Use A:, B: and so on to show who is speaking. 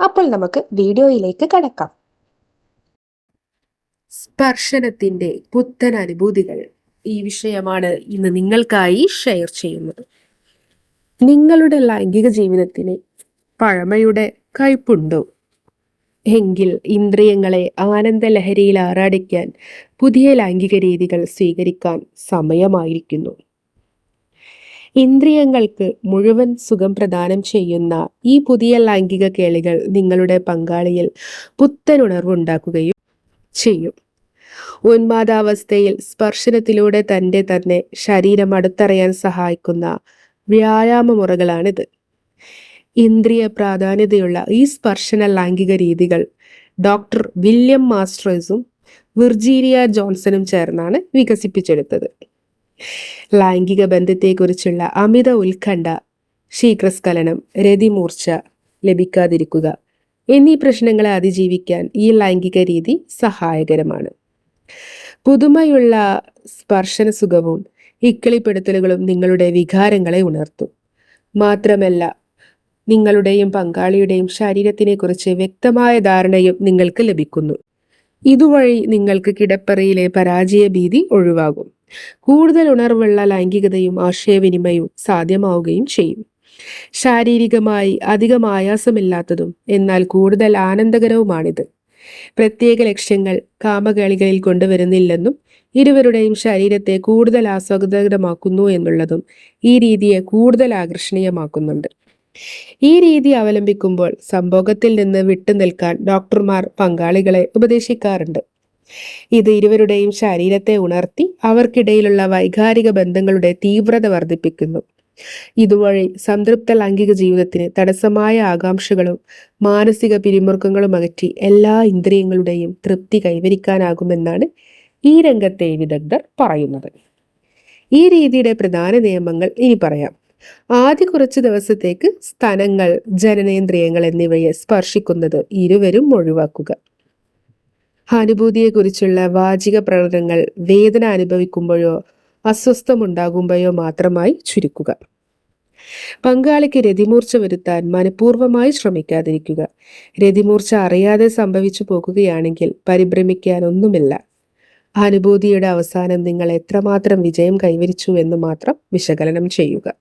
A: അപ്പോൾ നമുക്ക് വീഡിയോയിലേക്ക് കടക്കാം.
B: സ്പർശനത്തിന്റെ പുത്തൻ അനുഭൂതികൾ ഈ വിഷയമാണ് ഇന്ന് നിങ്ങൾക്കായി ഷെയർ ചെയ്യുന്നത്. നിങ്ങളുടെ ലൈംഗിക ജീവിതത്തിന് പഴമയുടെ കയ്പുണ്ടോ? എങ്കിൽ ഇന്ദ്രിയങ്ങളെ ആനന്ദലഹരിയിൽ ആറാടിക്കാൻ പുതിയ ലൈംഗിക രീതികൾ സ്വീകരിക്കാൻ സമയമായിരിക്കുന്നു. ഇന്ദ്രിയങ്ങൾക്ക് മുഴുവൻ സുഖം പ്രദാനം ചെയ്യുന്ന ഈ പുതിയ ലൈംഗിക കേളികൾ നിങ്ങളുടെ പങ്കാളിയിൽ പുത്തൻ ഉണർവുണ്ടാക്കുകയും ചെയ്യും. ഉന്മാദാവസ്ഥയിൽ സ്പർശനത്തിലൂടെ തന്റെ തന്നെ ശരീരം അടുത്തറിയാൻ സഹായിക്കുന്ന വ്യായാമ മുറകളാണിത് ഇന്ദ്രിയ പ്രാധാന്യതയുള്ള ഈ സ്പർശന ലൈംഗിക രീതികൾ ഡോക്ടർ വില്യം മാസ്റ്റേഴ്സും വിർജീനിയ ജോൺസണും ചേർന്നാണ് വികസിപ്പിച്ചെടുത്തത്. ലൈംഗിക ബന്ധത്തെക്കുറിച്ചുള്ള അമിത ഉത്കണ്ഠ ശീഘ്രസ്ഖലനം രതിമൂർച്ച ലഭിക്കാതിരിക്കുക എന്നീ പ്രശ്നങ്ങളെ അതിജീവിക്കാൻ ഈ ലൈംഗിക രീതി സഹായകരമാണ്. പുതുമയുള്ള സ്പർശന സുഖവും ഇക്കിളിപ്പെടുത്തലുകളും നിങ്ങളുടെ വികാരങ്ങളെ ഉണർത്തും. മാത്രമല്ല നിങ്ങളുടെയും പങ്കാളിയുടെയും ശരീരത്തിനെ കുറിച്ച് വ്യക്തമായ ധാരണയും നിങ്ങൾക്ക് ലഭിക്കുന്നു. ഇതുവഴി നിങ്ങൾക്ക് കിടപ്പറയിലെ പരാജയ ഭീതി ഒഴിവാകും. കൂടുതൽ ഉണർവുള്ള ലൈംഗികതയും ആശയവിനിമയവും സാധ്യമാവുകയും ചെയ്യും. ശാരീരികമായി അധികം ആയാസമില്ലാത്തതും എന്നാൽ കൂടുതൽ ആനന്ദകരവുമാണിത്. പ്രത്യേക ലക്ഷ്യങ്ങൾ കാമകളികളിൽ കൊണ്ടുവരുന്നില്ലെന്നും ഇരുവരുടെയും ശരീരത്തെ കൂടുതൽ ആസ്വാദകരമാക്കുന്നു എന്നുള്ളതും ഈ രീതിയെ കൂടുതൽ ആകർഷണീയമാക്കുന്നുണ്ട്. ഈ രീതി അവലംബിക്കുമ്പോൾ സംഭോഗത്തിൽ നിന്ന് വിട്ടുനിൽക്കാൻ ഡോക്ടർമാർ പങ്കാളികളെ ഉപദേശിക്കാറുണ്ട്. ഇത് ഇരുവരുടെയും ശരീരത്തെ ഉണർത്തി അവർക്കിടയിലുള്ള വൈകാരിക ബന്ധങ്ങളുടെ തീവ്രത വർദ്ധിപ്പിക്കുന്നു. ഇതുവഴി സംതൃപ്ത ലൈംഗിക ജീവിതത്തിന് തടസ്സമായ ആകാംക്ഷകളും മാനസിക പിരിമുറുക്കങ്ങളും അകറ്റി എല്ലാ ഇന്ദ്രിയങ്ങളുടെയും തൃപ്തി കൈവരിക്കാനാകുമെന്നാണ് ഈ രംഗത്തെ വിദഗ്ധർ പറയുന്നത്. ഈ രീതിയുടെ പ്രധാന നിയമങ്ങൾ ഇനി പറയാം. ആദ്യ കുറച്ച് ദിവസത്തേക്ക് സ്ഥലങ്ങൾ ജനനേന്ദ്രിയങ്ങൾ എന്നിവയെ സ്പർശിക്കുന്നത് ഇരുവരും ഒഴിവാക്കുക. അനുഭൂതിയെക്കുറിച്ചുള്ള വാചിക പ്രകടനങ്ങൾ വേദന അനുഭവിക്കുമ്പോഴോ അസ്വസ്ഥമുണ്ടാകുമ്പോഴോ മാത്രമായി ചുരുക്കുക. പങ്കാളിക്ക് രതിമൂർച്ച വരുത്താൻ മനഃപൂർവമായി ശ്രമിക്കാതിരിക്കുക. രതിമൂർച്ച അറിയാതെ സംഭവിച്ചു പോകുകയാണെങ്കിൽ പരിഭ്രമിക്കാനൊന്നുമില്ല. അനുഭൂതിയുടെ അവസാനം നിങ്ങൾ എത്രമാത്രം വിജയം കൈവരിച്ചു എന്ന് മാത്രം വിശകലനം ചെയ്യുക.